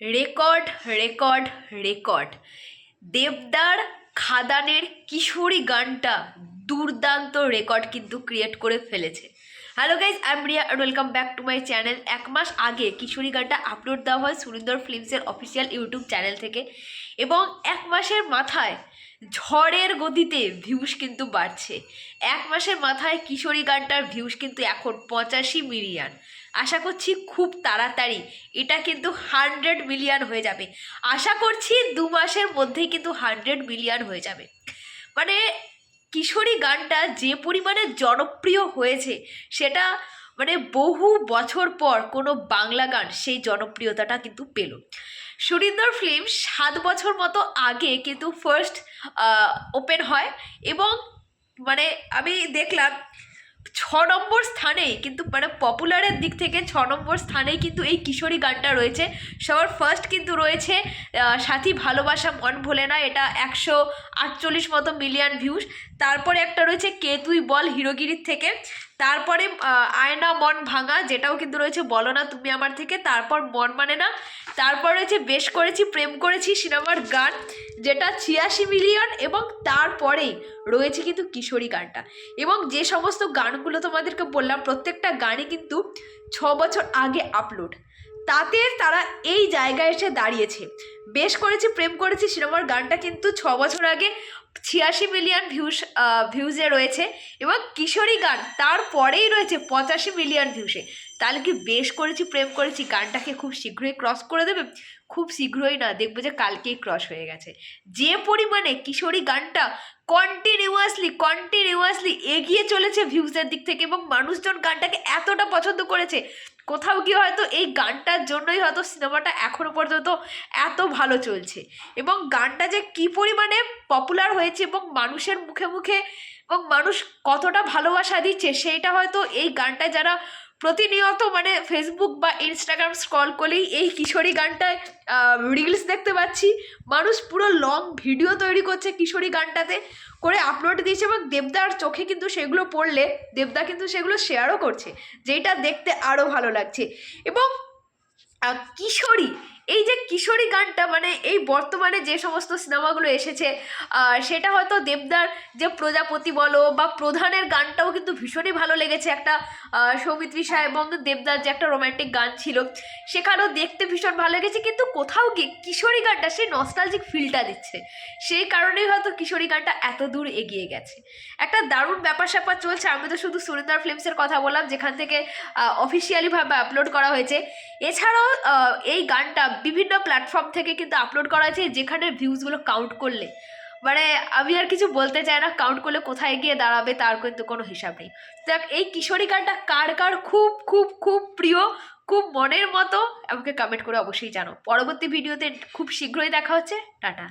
Record record record. দেবদার খাদানের কিশোরী গানটা দুর্দান্ত রেকর্ড কিন্তু ক্রিয়েট করে ফেলেছে। Hello guys I Riya welcome back to my channel এক মাস আগে কিশোরী গানটা আপলোড দেওয়া হয় সুরিন্দর ফিল্মসের অফিসিয়াল ইউটিউব চ্যানেল থেকে এবং এক মাসের মাথায় ঝড়ের গতিতে ভিউস কিন্তু বাড়ছে। এক মাসের মাথায় কিশোরী গানটার ভিউজ কিন্তু এখন পঁচাশি মিলিয়ন আশা করছি খুব তাড়াতাড়ি। এটা কিন্তু হান্ড্রেড মিলিয়ন হয়ে যাবে। আশা করছি দু মাসের মধ্যেই কিন্তু হান্ড্রেড মিলিয়ন হয়ে যাবে। মানে কিশোরী গানটা যে পরিমাণে জনপ্রিয় হয়েছে, সেটা মানে বহু বছর পর কোনো বাংলা গান সেই জনপ্রিয়তাটা কিন্তু পেল। সুরিন্দর ফিল্ম সাত বছর মতো আগে কিন্তু ফার্স্ট ওপেন হয় এবং মানে আমি দেখলাম ছ নম্বর স্থানেই কিন্তু মানে পপুলারের দিক থেকে ছ নম্বর স্থানেই কিন্তু এই কিশোরী গানটা রয়েছে। সবার ফার্স্ট কিন্তু রয়েছে সাথী ভালোবাসা মন ভোলে না, এটা একশো আটচল্লিশ মতো মিলিয়ন ভিউস তারপরে একটা রয়েছে, কে তুই বল, হিরোগিরির থেকে। তারপরে আয়না মন ভাঙা, যেটাও কিন্তু রয়েছে, বলো না তুমি আমার থেকে, তারপর মন মানে না, তারপর রয়েছে, বেশ করেছি, প্রেম করেছি সিনেমার গান, যেটা ছিয়াশি মিলিয়ন এবং তারপরেই রয়েছে কিন্তু কিশোরী গানটা। এবং যে সমস্ত গানগুলো তোমাদেরকে বললাম, প্রত্যেকটা গানই কিন্তু ছ বছর আগে আপলোড তাতে তারা এই জায়গায় এসে দাঁড়িয়েছে। বেশ করেছি, প্রেম করেছি সিনেমার গানটা, কিন্তু ছ বছর আগে ছিয়াশি মিলিয়ন ভিউস ভিউজে রয়েছে এবং কিশোরী গান তারপরেই রয়েছে পঁচাশি মিলিয়ন ভিউসে তাহলে কি বেশ করেছি, প্রেম করেছি, গানটাকে খুব শীঘ্রই ক্রস করে দেবে? খুব শীঘ্রই না, দেখব যে কালকেই ক্রস হয়ে গেছে। যে পরিমাণে কিশোরী গানটা কন্টিনিউয়াসলি কন্টিনিউয়াসলি এগিয়ে চলেছে ভিউজের দিক থেকে এবং মানুষজন গানটাকে এতটা পছন্দ করেছে কোথাও গিয়ে হয়তো এই গানটার জন্যই হয়তো সিনেমাটা এখনও পর্যন্ত এত ভালো চলছে। এবং গানটা যে কি পরিমাণে পপুলার হয়েছে এবং মানুষের মুখে মুখে এবং মানুষ কতটা ভালোবাসা দিচ্ছে, সেইটা হয়তো এই গানটা যারা প্রতিনিয়ত মানে ফেসবুক বা ইনস্টাগ্রাম স্ক্রল করলেই এই কিশোরী গানটায় রিলস দেখতে পাচ্ছি। মানুষ পুরো লং ভিডিও তৈরি করছে কিশোরী গানটাতে করে আপলোড দিয়েছে এবং দেবদার চোখে কিন্তু সেগুলো পড়লে, দেবদা কিন্তু সেগুলো শেয়ারও করছে, যেটা দেখতে আরও ভালো লাগছে। এবং কিশোরী এই যে কিশোরী গানটা মানে এই বর্তমানে যে সমস্ত সিনেমাগুলো এসেছে সেটা হয়তো দেবদার যে প্রজাপতি বলো বা প্রধানের গানটাও কিন্তু ভীষণই ভালো লেগেছে। একটা সৌমিত্রী শাহ এবং দেবদার যে একটা রোমান্টিক গান ছিল, সেখানেও দেখতে ভীষণ ভালো লেগেছে। কিন্তু কোথাও গিয়ে কিশোরী গানটা সেই নস্টালজিক ফিলটা দিচ্ছে। সেই কারণেই হয়তো কিশোরী গানটা এত দূর এগিয়ে গেছে। একটা দারুণ ব্যাপার স্যাপার চলছে। আমি তো শুধু সুরিন্দার ফিল্মসের কথা বললাম, যেখান থেকে অফিসিয়ালিভাবে আপলোড করা হয়েছে। এছাড়াও এই গানটা বিভিন্ন প্ল্যাটফর্ম থেকে কিন্তু আপলোড করা হয়েছে যেখানে ভিউজগুলো কাউন্ট করলে। মানে আমি আর কিছু বলতে চাই না কাউন্ট করলে কোথায় গিয়ে দাঁড়াবে তার কিন্তু কোনো হিসাব নেই। দেখ এই কিশোরী গানটা কার কার খুব খুব খুব প্রিয়, খুব মনের মতো, আমাকে কমেন্ট করে অবশ্যই জানো পরবর্তী ভিডিওতে খুব শীঘ্রই দেখা হচ্ছে। টাটা।